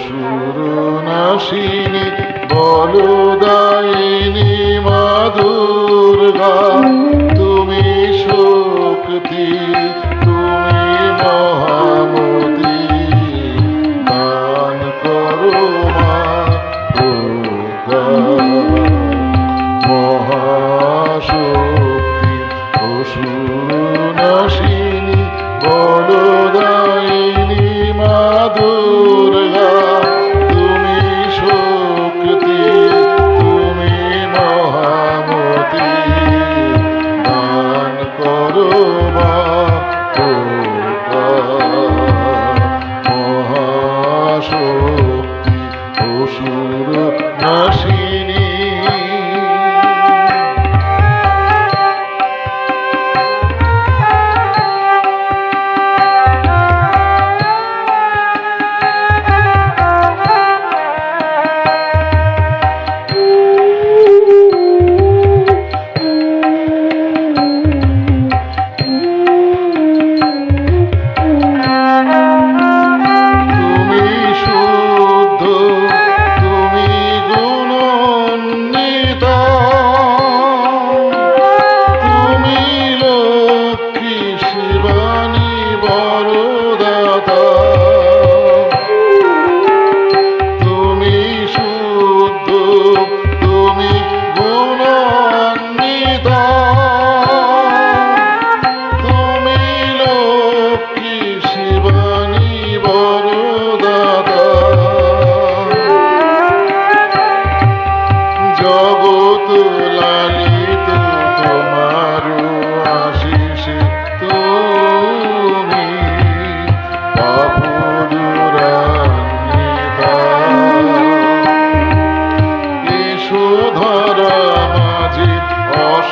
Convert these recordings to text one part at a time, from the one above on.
অসুর নাসিনী বলদায়িনী মা দুর্গা তুমি শক্তি তুমি মহামতি দান করো।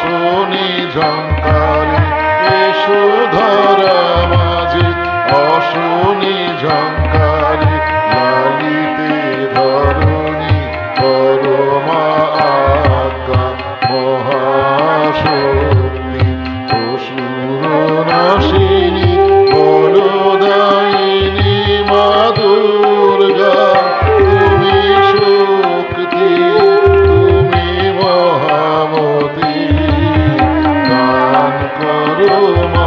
শুনি ঝঙ্কারে এসো ধরা মাঝে। অশুনি ঝঙ্কারে লালিতে ধরো। গো মা